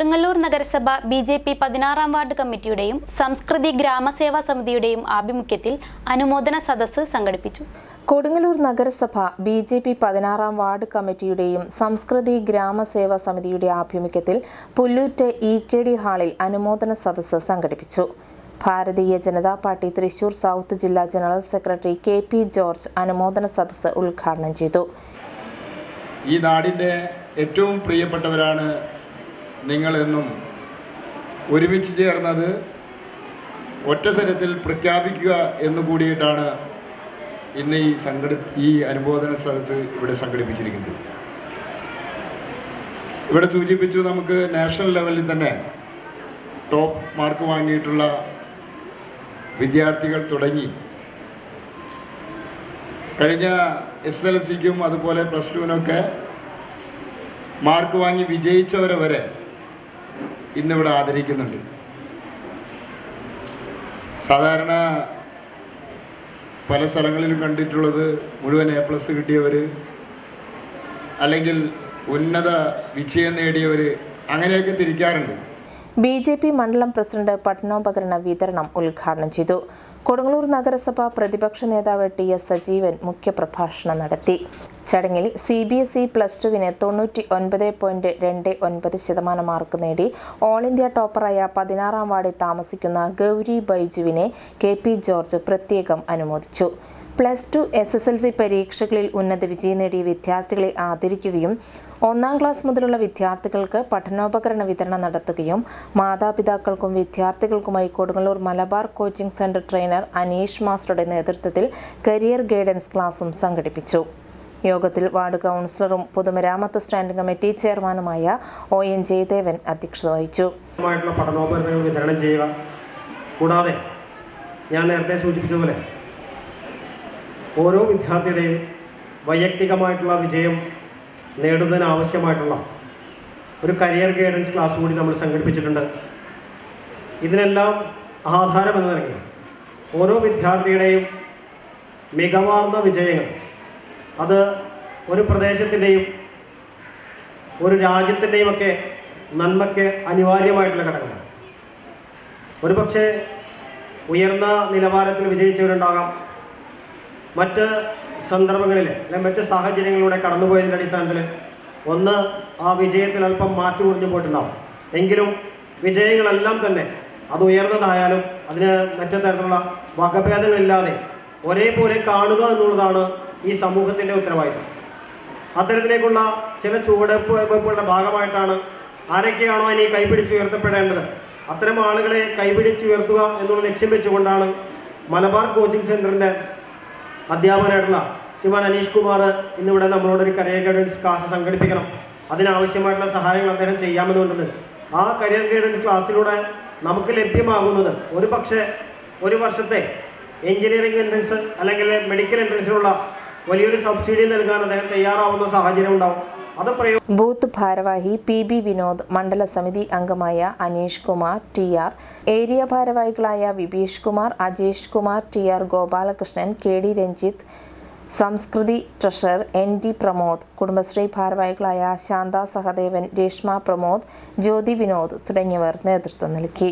കൊടുങ്ങല്ലൂർ നഗരസഭ B J P പതിനാറാം ward കമ്മിറ്റിയുടെയും സംസ്കൃതി ഗ്രാമസേവാ സമിതിയുടെയും ആഭിമുഖ്യത്തിൽ അനുമോദന സദസ്സ് സംഘടിപ്പിച്ചു. കൊടുങ്ങല്ലൂർ നഗരസഭ ബി ജെ പി പതിനാറാം വാർഡ് കമ്മിറ്റിയുടെയും സംസ്കൃതി ഗ്രാമസേവാ സമിതിയുടെ ആഭിമുഖ്യത്തിൽ പുല്ലൂറ്റ് ഇ കെ ഡി ഹാളിൽ അനുമോദന സദസ്സ് സംഘടിപ്പിച്ചു. ഭാരതീയ ജനതാ പാർട്ടി തൃശൂർ സൗത്ത് ജില്ലാ general secretary K P George അനുമോദന സദസ്സ് ഉദ്ഘാടനം ചെയ്തു. ഈ നാടിന്റെ ഏറ്റവും പ്രിയപ്പെട്ടവരാണ് നിങ്ങളെന്നും ഒരുമിച്ച് ചേർന്നത് ഒറ്റ സ്വരത്തിൽ പ്രഖ്യാപിക്കുക എന്ന് കൂടിയിട്ടാണ് ഇന്ന് ഈ സംഘടി ഈ അനുബോധന സദസ്സ് ഇവിടെ സംഘടിപ്പിച്ചിരിക്കുന്നത്. ഇവിടെ സൂചിപ്പിച്ചു നമുക്ക് നാഷണൽ ലെവലിൽ തന്നെ ടോപ്പ് മാർക്ക് വാങ്ങിയിട്ടുള്ള വിദ്യാർത്ഥികൾ തുടങ്ങി. കഴിഞ്ഞ എസ് എൽ സിക്കും അതുപോലെ പ്ലസ് ടുവിനൊക്കെ മാർക്ക് വാങ്ങി വിജയിച്ചവരെ വരെ ഇന്നിവിടെ ആദരിക്കുന്നുണ്ട്. സാധാരണ പല സ്ഥലങ്ങളിലും കണ്ടിട്ടുള്ളത് മുഴുവൻ എ പ്ലസ് കിട്ടിയവർ അല്ലെങ്കിൽ ഉന്നത വിജയം നേടിയവർ അങ്ങനെയൊക്കെ തിരിക്കാറുണ്ട്. ബി ജെ പി മണ്ഡലം പ്രസിഡന്റ് പട്ടണോപകരണ വിതരണം ഉദ്ഘാടനം ചെയ്തു. കൊടുങ്ങല്ലൂർ നഗരസഭ പ്രതിപക്ഷ നേതാവ് ടി എസ് സജീവൻ മുഖ്യപ്രഭാഷണം നടത്തി. ചടങ്ങിൽ C B S E plus ടുവിന് തൊണ്ണൂറ്റി ഒൻപത് പോയിന്റ് രണ്ട് ഒൻപത് ശതമാനം മാർക്ക് നേടി. ഓൾ ഇന്ത്യ ടോപ്പറായ പതിനാറാം വാർഡിൽ താമസിക്കുന്ന ഗൗരി ബൈജുവിനെ കെ പി ജോർജ് പ്രത്യേകം അനുമോദിച്ചു. Plus two S S L C പരീക്ഷകളിൽ ഉന്നത വിജയം നേടിയ വിദ്യാർത്ഥികളെ ആദരിക്കുകയും ഒന്നാം ക്ലാസ് മുതലുള്ള വിദ്യാർത്ഥികൾക്ക് പഠനോപകരണ വിതരണം നടത്തുകയും മാതാപിതാക്കൾക്കും വിദ്യാർത്ഥികൾക്കുമായി Kodungallur Malabar coaching centre trainer Aneesh മാസ്റ്ററുടെ നേതൃത്വത്തിൽ കരിയർ ഗൈഡൻസ് ക്ലാസും സംഘടിപ്പിച്ചു. യോഗത്തിൽ വാർഡ് കൗൺസിലറും പൊതുമരാമത്ത് സ്റ്റാൻഡിംഗ് കമ്മിറ്റി ചെയർമാനുമായ ഒ എൻ ജയദേവൻ അധ്യക്ഷത വഹിച്ചു. കൂടാതെ ഞാൻ നേരത്തെ സൂചിപ്പിച്ചതുപോലെ ഓരോ വിദ്യാർത്ഥിയുടെയും വൈയക്തികമായിട്ടുള്ള വിജയം നേടുന്നതിന് ആവശ്യമായിട്ടുള്ള ഒരു കരിയർ ഗൈഡൻസ് ക്ലാസ് കൂടി നമ്മൾ സംഘടിപ്പിച്ചിട്ടുണ്ട്. ഇതിനെല്ലാം ആധാരം എന്ന നിലയ്ക്ക് ഓരോ വിദ്യാർത്ഥിയുടെയും മികവാർന്ന വിജയങ്ങൾ അത് ഒരു പ്രദേശത്തിന്റെയും ഒരു രാജ്യത്തിന്റെയും ഒക്കെ നന്മയ്ക്ക് അനിവാര്യമായിട്ടുള്ള ഘടകമാണ്. ഒരു പക്ഷേ ഉയർന്ന നിലവാരത്തിൽ വിജയിച്ചവരുണ്ടാകാം. മറ്റ് സന്ദർഭങ്ങളിൽ അല്ലെങ്കിൽ മറ്റ് സാഹചര്യങ്ങളിലൂടെ കടന്നുപോയതിന്റെ അടിസ്ഥാനത്തിൽ ഒന്ന് ആ വിജയത്തിൽ അല്പം മാറ്റി കുറിഞ്ഞു പോയിട്ടുണ്ടാവും. എങ്കിലും വിജയങ്ങളെല്ലാം തന്നെ അത് ഉയർന്നതായാലും അതിന് മറ്റു തരത്തിലുള്ള വകഭേദങ്ങളില്ലാതെ ഒരേപോലെ കാണുക എന്നുള്ളതാണ് ഈ സമൂഹത്തിന്റെ ഉത്തരവാദിത്വം. അത്തരത്തിലേക്കുള്ള ചില ചുവടുവയ്പ്പുകളുടെ ഭാഗമായിട്ടാണ് ആരൊക്കെയാണോ ഇനി കൈപിടിച്ച് ഉയർത്തപ്പെടേണ്ടത്. അത്തരം ആളുകളെ കൈപിടിച്ചുയർത്തുക എന്നുള്ള ലക്ഷ്യം വെച്ചുകൊണ്ടാണ് മലബാർ കോച്ചിങ് സെന്ററിന്റെ അധ്യാപകനായിട്ടുള്ള ശ്രീമാൻ അനീഷ് കുമാർ ഇന്നിവിടെ നമ്മളോട് ഒരു കരിയർ ഗൈഡൻസ് ക്ലാസ് സംഘടിപ്പിക്കണം. അതിനാവശ്യമായിട്ടുള്ള സഹായങ്ങൾ അദ്ദേഹം ചെയ്യാമെന്നുള്ളത്. ആ കരിയർ ഗൈഡൻസ് ക്ലാസ്സിലൂടെ നമുക്ക് ലഭ്യമാകുന്നത് ഒരു പക്ഷേ ഒരു വർഷത്തെ എഞ്ചിനീയറിംഗ് എൻട്രൻസ് അല്ലെങ്കിൽ മെഡിക്കൽ എൻട്രൻസിനുള്ള വലിയൊരു സബ്സിഡി നൽകാൻ അദ്ദേഹം തയ്യാറാവുന്ന സാഹചര്യം ഉണ്ടാവും. ബൂത്ത് ഭാരവാഹി പി ബി വിനോദ് മണ്ഡല സമിതി അംഗമായ Aneesh Kumar T R area ഭാരവാഹികളായ Vibeesh Kumar Ajesh Kumar T R Gopalakrishnan K D Ranjith Samskriti treasurer N D Pramod Kudumbashree ഭാരവാഹികളായ ശാന്ത സഹദേവൻ രേഷ്മ പ്രമോദ് ജ്യോതി വിനോദ് തുടങ്ങിയവർ നേതൃത്വം നൽകി.